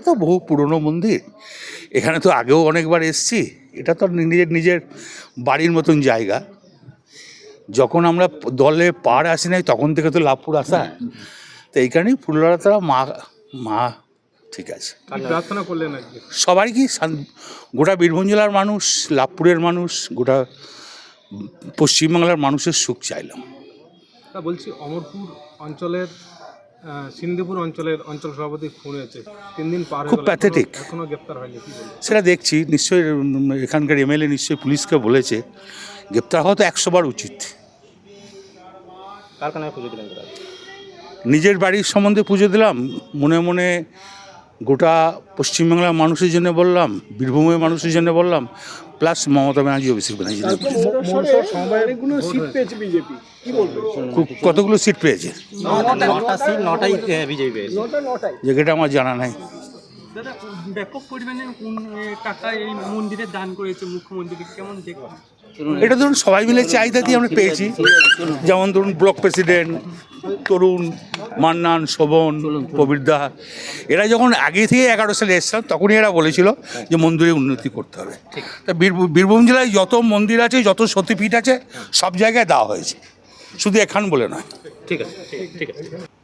ফুলতলার তো বহু পুরনো মন্দির। এখানে তো আগেও অনেকবার এসছি। এটা তো নিজের নিজের বাড়ির মতন জায়গা। যখন আমরা দলে পার আসি নাই তখন থেকে তো লাভপুর আসা। তো এই কারণেই ফুলতলা মা মা ঠিক আছে। প্রার্থনা করলেন সবাই কি? গোটা বীরভূম জেলার মানুষ লাভপুরের মানুষ গোটা পশ্চিমবাংলার মানুষের সুখ চাইলাম। বলছি অমরপুর অঞ্চলের সিন্ধুপুর অঞ্চলের অঞ্চল সভাপতি খুন হয়েছে। তিন দিন পার খুব প্যাথেটিক এখনো- গ্রেপ্তার হয়নি সেটা দেখছি নিশ্চয়ই এখানকার এমএলএ নিশ্চয়ই পুলিশকে বলেছে। গ্রেপ্তার হওয়া তো একশো বার উচিত কারখানায় পুজো দিলেন নিজের বাড়ির সম্বন্ধে পুজো দিলাম মনে মনে গোটা পশ্চিমবাংলার মানুষের জন্য বললাম বীরভূমের মানুষের জন্য বললাম প্লাস মমতা ব্যানার্জি অভিষেক ব্যানার্জি। সিট পেয়েছে বিজেপি কি বলবেন কতগুলো সিট পেয়েছে? নটা সিট নটাই বিজেপি পেয়েছে। যে এটা আমার জানা নাই। দাদা ব্যাপক পরিমাণে টাকা এই মন্দিরে দান করেছে মুখ্যমন্ত্রী কেমন দেখবেন এটা ধরুন সবাই মিলে চাহিদা দিয়ে আমরা পেয়েছি। যেমন ধরুন ব্লক প্রেসিডেন্ট তরুণ মান্নান শোভন প্রবীরদা এরা যখন আগে থেকে এগারো সালে এসছিলাম তখনই এরা বলেছিল যে মন্দিরে উন্নতি করতে হবে। তা বীরভূ- বীরভূম জেলায় যত মন্দির আছে যত সতীপীঠ আছে সব জায়গায় দেওয়া হয়েছে। শুধু এখান বলে নয়। ঠিক আছে ঠিক আছে।